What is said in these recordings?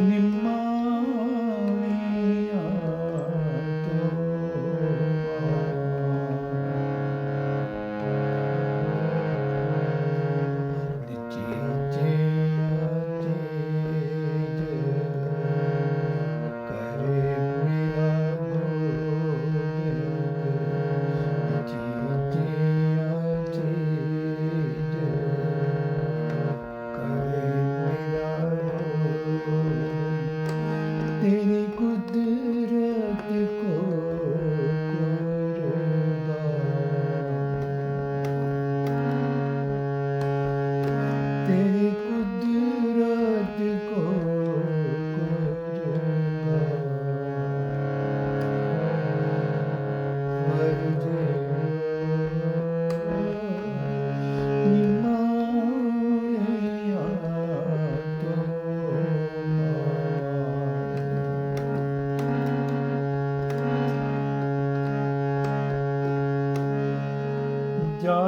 Nimm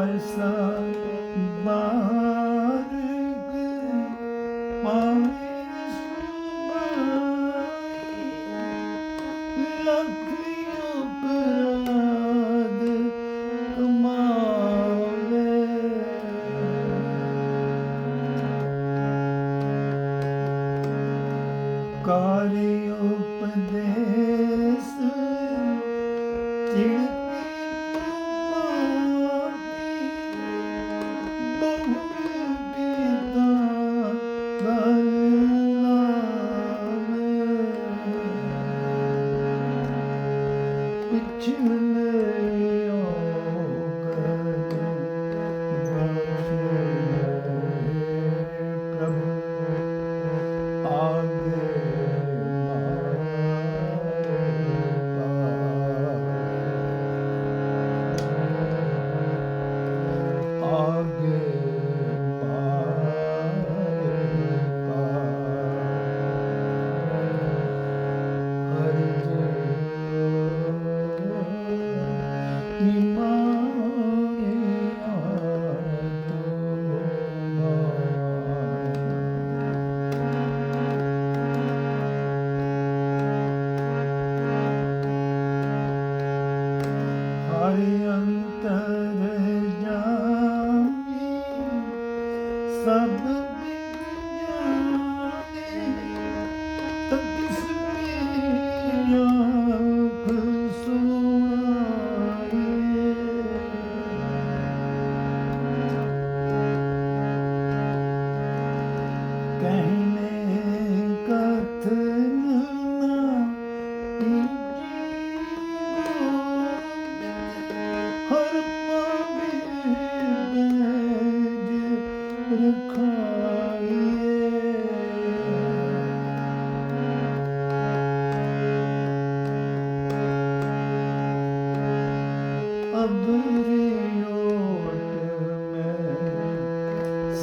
ਐਸਾ ਬਾਹਰ ਕਰ ਪਾਵੇਂ ਸੁਬਾਈ ਲੱਖੀ ਉਪਰਾਦ ਕਮਾਵੇ ਕਾਲੀ ਉਪਦੇਸ ਤਿੜ kiminle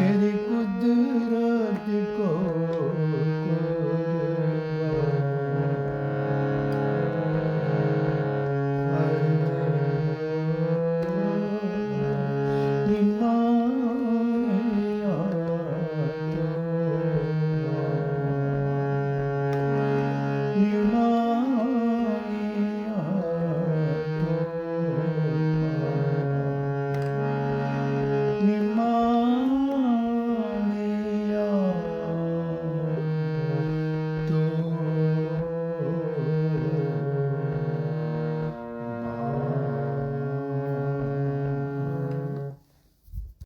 steady.